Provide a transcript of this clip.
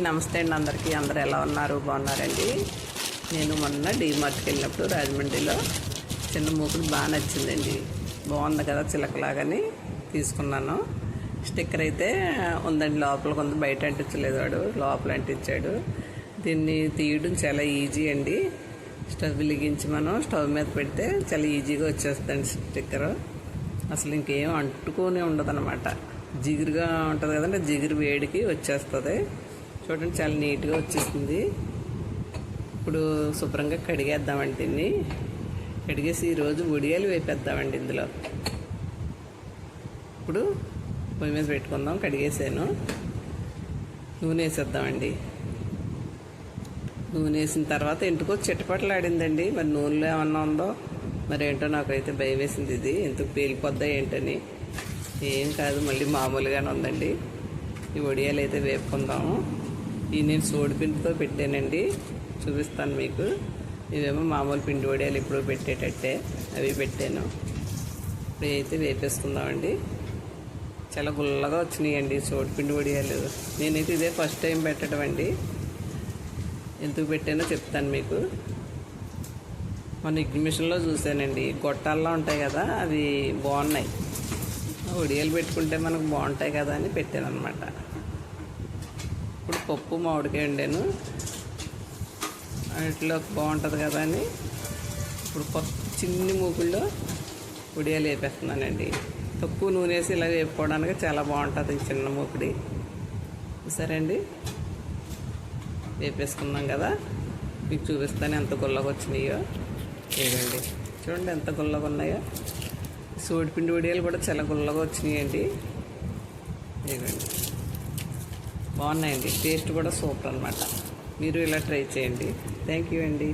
నమస్తే అండి అందరికీ. అందరు ఎలా ఉన్నారు? బాగున్నారండి. నేను మొన్న డీమార్ట్కి వెళ్ళినప్పుడు రాజమండ్రిలో చిన్న మూకుడు బాగా నచ్చిందండి. బాగుంది కదా చిలకలాగని తీసుకున్నాను. స్టిక్కర్ అయితే ఉందండి లోపల కొంత బయట అంటించలేదు వాడు. లోపల అంటించాడు. దీన్ని తీయడం చాలా ఈజీ అండి. స్టవ్ వెలిగించి మనం స్టవ్ మీద పెడితే చాలా ఈజీగా వచ్చేస్తుంది స్టిక్కర్. అసలు ఇంకేం అంటుకొని ఉండదు జిగురుగా ఉంటుంది కదండి జిగురు వేడికి వచ్చేస్తుంది. చూడండి చాలా నీట్గా వచ్చేసింది. ఇప్పుడు శుభ్రంగా కడిగేద్దామండి దీన్ని. కడిగేసి ఈరోజు ఉడియాలు వేపేద్దామండి ఇందులో. ఇప్పుడు పొయ్యి మీద పెట్టుకుందాం కడిగేసాను. నూనె వేసేద్దామండి. నూనె వేసిన తర్వాత ఇంటికో చిట్టపట్లాడిందండి మరి నూనెలో ఏమన్నా ఉందో మరి ఏంటో నాకైతే భయం వేసింది ఇది. ఎందుకు పేలిపోద్దా ఏంటని. ఏం కాదు మళ్ళీ మామూలుగానే ఉందండి. ఈ వడియాలు అయితే వేపుకుందాము. ఈ నేను సోడి పిండితో పెట్టానండి. చూపిస్తాను మీకు. ఇదేమో మామూలు పిండి వడియాలు ఇప్పుడు పెట్టేటట్టే. అవి పెట్టాను. ఇప్పుడు అయితే వేపేసుకుందామండి. చాలా గుల్లగా వచ్చినాయండి సోడి పిండి వడియాలు. నేనైతే ఇదే ఫస్ట్ టైం పెట్టడం అండి. ఎందుకు పెట్టానో చెప్తాను మీకు. మన ఎగ్జిబిషన్లో చూసానండి గొట్టాల్లో ఉంటాయి కదా అవి బాగున్నాయి. ఒడియాలు పెట్టుకుంటే మనకు బాగుంటాయి కదా అని పెట్టాను అనమాట ఇప్పుడు పప్పు మామిడికాయ వండాను. వాటిలో బాగుంటుంది కదా అని ఇప్పుడు కొత్త చిన్ని మూకుల్లో ఉడియాలు వేపేస్తున్నానండి. తక్కువ నూనె వేసి ఇలా వేపుకోవడానికి చాలా బాగుంటుంది చిన్న మూకుడి. సరే అండి. వేపేసుకున్నాం కదా. మీకు చూపిస్తాను ఎంత గుల్లగా వచ్చినాయో. చూడండి చూడండి ఎంత గుల్లగా ఉన్నాయో. సోడిపిండి వడియాలు కూడా చాలా గుల్లగా వచ్చినాయండి. ఇవ్వండి బాగున్నాయండి. టేస్ట్ కూడా సూపర్ అనమాట మీరు ఇలా ట్రై చేయండి. థ్యాంక్ యూ అండి.